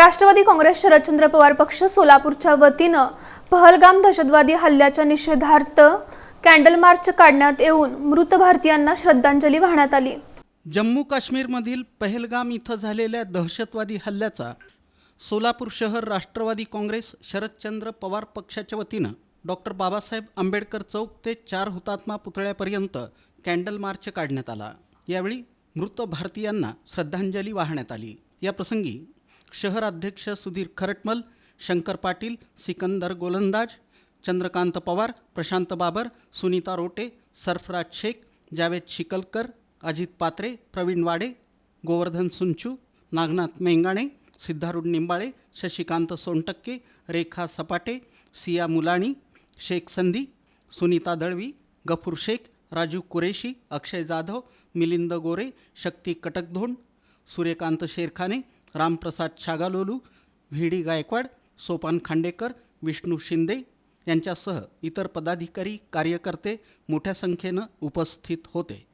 राष्ट्रवादी काँग्रेस शरदचंद्र पवार पक्ष सोलापूरच्या वतीनं पहलगाम दहशतवादी हल्ल्याच्या निषेधार्थ कॅन्डल मार्च काढण्यात येऊन मृत भारतीयांना श्रद्धांजली वाहण्यात आली. जम्मू काश्मीरमधील पहलगाम इथं झालेल्या दहशतवादी हल्ल्याचा सोलापूर शहर राष्ट्रवादी काँग्रेस शरदचंद्र पवार पक्षाच्या वतीनं डॉक्टर बाबासाहेब आंबेडकर चौक ते चार हुतात्मा पुतळ्यापर्यंत कॅन्डल मार्च काढण्यात आला. यावेळी मृत भारतीयांना श्रद्धांजली वाहण्यात आली. या प्रसंगी शहराध्यक्ष सुधीर खरटमल शंकर पाटील सिकंदर गोलंदाज चंद्रकांत पवार प्रशांत बाबर सुनीता रोटे सरफराज शेख जावेद शिकलकर अजित पात्रे प्रवीण वाडे गोवर्धन सुंचू नागनाथ मेंगाणे सिद्धारूढ निंबाळे शशिकांत सोनटक्के रेखा सपाटे सिया मुलाणी शेख संधी सुनीता दळवी गफूर शेख राजू कुरेशी अक्षय जाधव मिलिंद गोरे शक्ती कटकधोंड सूर्यकांत शेरखाने रामप्रसाद छागालोलू व्ही डी गायकवाड सोपान खांडेकर विष्णू शिंदे यांच्यासह इतर पदाधिकारी कार्यकर्ते मोठ्या संख्येनं उपस्थित होते.